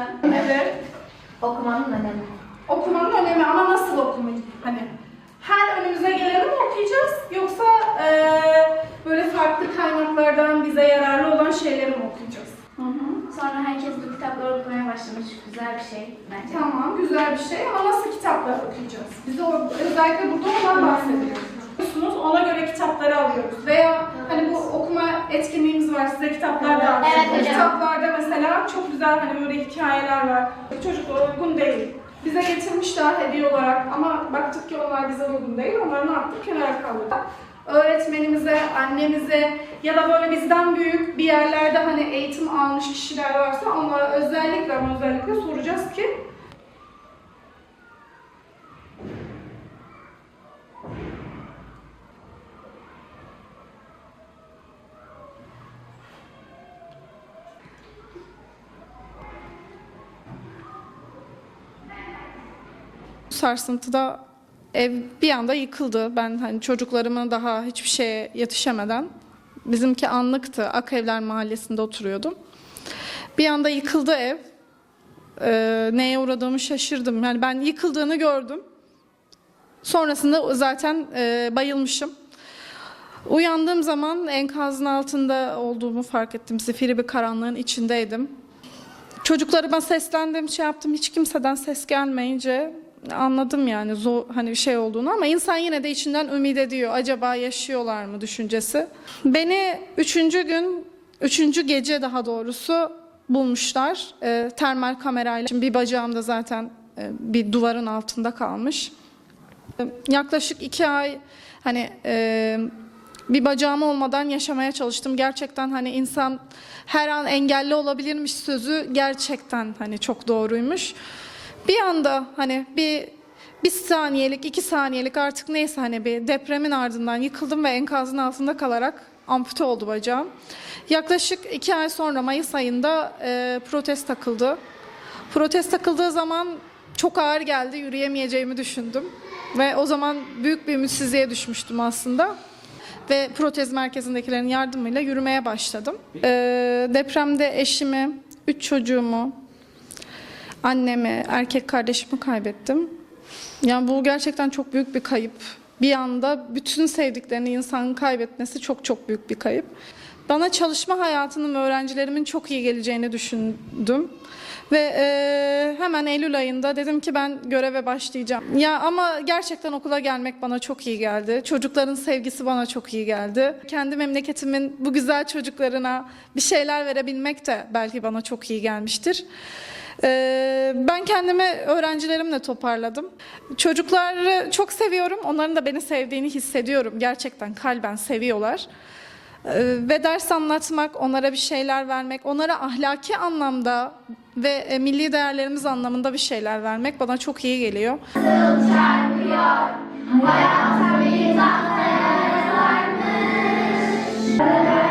arkadaşlar. Evet. Okumanın önemi. Okumanın önemi ama nasıl okumayı? Hani her önümüze geleni mi okuyacağız yoksa eee, böyle farklı kaynaklardan bize yararlı olan şeyleri mi okuyacağız? Hı hı. Sonra herkes bu kitapları okumaya başlamış. Güzel bir şey bence. Tamam, güzel bir şey ama nasıl kitaplar okuyacağız? Bize o- özellikle burada ondan bahsediyorsunuz. Ona göre kitapları alıyoruz. Veya hani bu okuma etkinliğimiz var, size kitaplar da Evet hocam. Kitaplarda çok güzel hani böyle hikayeler var. Çocuklara uygun değil. Bize getirmişler hediye olarak ama baktık ki onlar bize uygun değil. Onları ne yaptık? Kenara kaldırdık. Öğretmenimize, annemize ya da böyle bizden büyük bir yerlerde hani eğitim almış kişiler varsa onlara özellikle özellikle soracağız ki sarsıntıda ev bir anda yıkıldı. Ben hani çocuklarımı daha hiçbir şeye yetişemeden bizimki anlıktı. Akevler Mahallesi'nde oturuyordum. Bir anda yıkıldı ev. Ee, neye uğradığımı şaşırdım. Yani ben yıkıldığını gördüm. Sonrasında zaten e, bayılmışım. Uyandığım zaman enkazın altında olduğumu fark ettim. Zifiri bir karanlığın içindeydim. Çocuklarıma seslendim, şey yaptım. Hiç kimseden ses gelmeyince anladım yani zor hani bir şey olduğunu ama insan yine de içinden ümit ediyor. Acaba yaşıyorlar mı düşüncesi. Beni üçüncü gün, üçüncü gece daha doğrusu bulmuşlar. Ee, termal kamerayla. Şimdi bir bacağım da zaten e, bir duvarın altında kalmış. Ee, Yaklaşık iki ay hani e, bir bacağım olmadan yaşamaya çalıştım. Gerçekten hani insan her an engelli olabilirmiş sözü gerçekten hani çok doğruymuş. Bir anda hani bir bir saniyelik, iki saniyelik artık neyse hani bir depremin ardından yıkıldım ve enkazın altında kalarak ampute oldu bacağım. Yaklaşık iki ay sonra Mayıs ayında e, protez takıldı. Protez takıldığı zaman çok ağır geldi, yürüyemeyeceğimi düşündüm. Ve o zaman büyük bir ümitsizliğe düşmüştüm aslında. Ve protez merkezindekilerin yardımıyla yürümeye başladım. Ee, depremde eşimi, üç çocuğumu, annemi, erkek kardeşimi kaybettim. Yani bu gerçekten çok büyük bir kayıp. Bir anda bütün sevdiklerini insanın kaybetmesi çok çok büyük bir kayıp. Bana çalışma hayatının ve öğrencilerimin çok iyi geleceğini düşündüm. Ve e, hemen Eylül ayında dedim ki ben göreve başlayacağım. Ya ama gerçekten okula gelmek bana çok iyi geldi. Çocukların sevgisi bana çok iyi geldi. Kendi memleketimin bu güzel çocuklarına bir şeyler verebilmek de belki bana çok iyi gelmiştir. Ee, Ben kendimi öğrencilerimle toparladım. Çocukları çok seviyorum. Onların da beni sevdiğini hissediyorum. Gerçekten kalben seviyorlar. Ee, Ve ders anlatmak, onlara bir şeyler vermek, onlara ahlaki anlamda ve e, milli değerlerimiz anlamında bir şeyler vermek bana çok iyi geliyor. Bir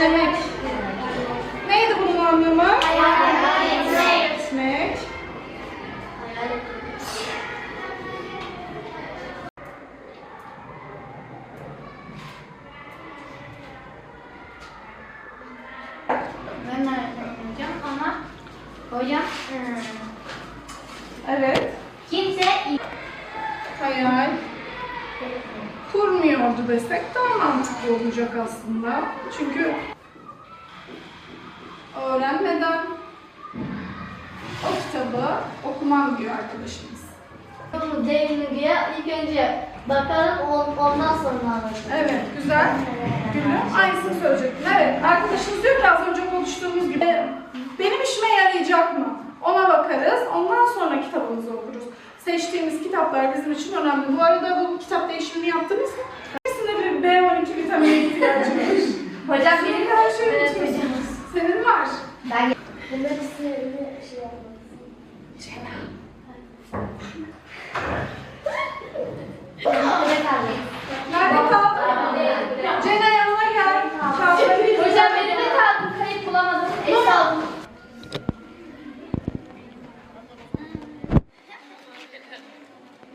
Düşlemek. Neydi bunun anlamı? Hayal etmek. Düşmek. Ben hocam ama hocam Evet. kimse Hayal. Kurmuyordu desek daha mantıklı olacak aslında. Çünkü öğrenmeden o kitabı okumam diyor arkadaşımız. bu devrini diye ilk önce Bakalım on, ondan sonra. Evet, güzel. Gülüm, aynısını söyleyecektin. Evet, arkadaşımız diyor ki az önce konuştuğumuz gibi benim işime yarayacak mı? Ona bakarız. Ondan sonra kitabımızı okuruz seçtiğimiz kitaplar bizim için önemli. Bu arada bu kitap değişimini yaptınız mı? Hepsinde bir B12 vitamini ihtiyacı var. Hocam benim kadar şöyle şey Senin var. Ben Bunların hepsini şey olmalı. Cena.